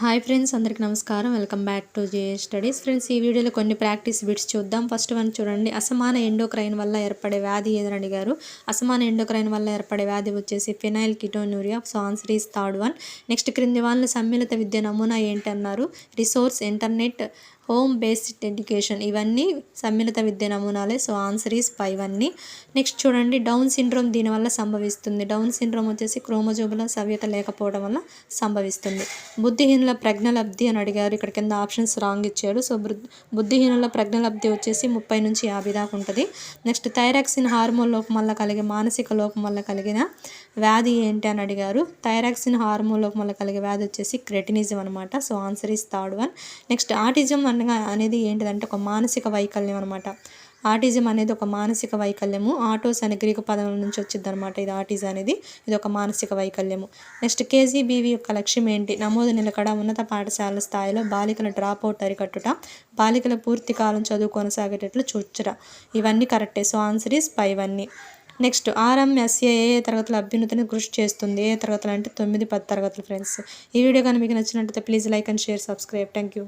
Hi friends అందరికి నమస్కారం. Welcome back to J studies. Friends ఈ వీడియోలో కొన్ని ప్రాక్టీస్ బిట్స్ చూద్దాం. ఫస్ట్ వన్ చూడండి. అసమాన ఎండోక్రైన్ వల్ల ఏర్పడే వ్యాధి ఏదని అడిగారు. అసమాన ఎండోక్రైన్ వల్ల ఏర్పడే వ్యాధి వచ్చేసి phenylketonuria so answer is third one. Next క్రింది వాళ్ళ సమ్మిళిత విద్య నమూనా ఏంటన్నారు resource internet home based education ఇవన్నీ సమ్మిళిత విద్య నమూనాలే. సో ఆన్సర్ ఈస్ ఫైవ్ అన్ని నెక్స్ట్ చూడండి. డౌన్ సిండ్రోమ్ దీనివల్ల సంభవిస్తుంది. డౌన్ సిండ్రోమ్ వచ్చేసి క్రోమజోబుల సవ్యత లేకపోవడం వల్ల సంభవిస్తుంది. బుద్ధిహీనుల ప్రజ్ఞలబ్ధి అని అడిగారు. ఇక్కడ కింద ఆప్షన్స్ రాంగ్ ఇచ్చాడు సో బుద్ధిహీనుల ప్రజ్ఞలబ్ధి వచ్చేసి ముప్పై నుంచి యాభై దాకా ఉంటుంది. నెక్స్ట్ థైరాక్సిన్ హార్మోన్ లోపం వల్ల కలిగే మానసిక లోపం వల్ల కలిగిన వ్యాధి ఏంటి అని అడిగారు. థైరాక్సిన్ హార్మోన్ లోపం వల్ల కలిగే వ్యాధి వచ్చేసి క్రెటినిజం అనమాట so answer is third one. Next autism అనగా అనేది ఏంటిదంటే ఒక మానసిక వైకల్యం అనమాట ఆటిజం అనేది ఒక మానసిక వైకల్యము. ఆటోస్ అనే గ్రీకు పదం నుంచి వచ్చింది అనమాట ఇది ఆటిజం అనేది. ఇది ఒక మానసిక వైకల్యము. నెక్స్ట్ కేజీబీవీ యొక్క లక్ష్యం ఏంటి? నమోదు నిలకడ ఉన్నత పాఠశాల స్థాయిలో బాలికల డ్రాప్ అవుట్ అరికట్టుట బాలికల పూర్తి కాలం చదువు కొనసాగేటట్లు చూచట. ఇవన్నీ కరెక్టే. సో ఆన్సర్ ఈస్ పైవన్నీ నెక్స్ట్ ఆర్ఎంఎస్ఏ ఏ ఏ తరగతుల అభ్యున్నతిని కృషి చేస్తుంది? ఏ తరగతులు అంటే తొమ్మిది పది తరగతులు ఫ్రెండ్స్. ఈ వీడియో కానీ మీకు నచ్చినట్లయితే please like and share subscribe. Thank you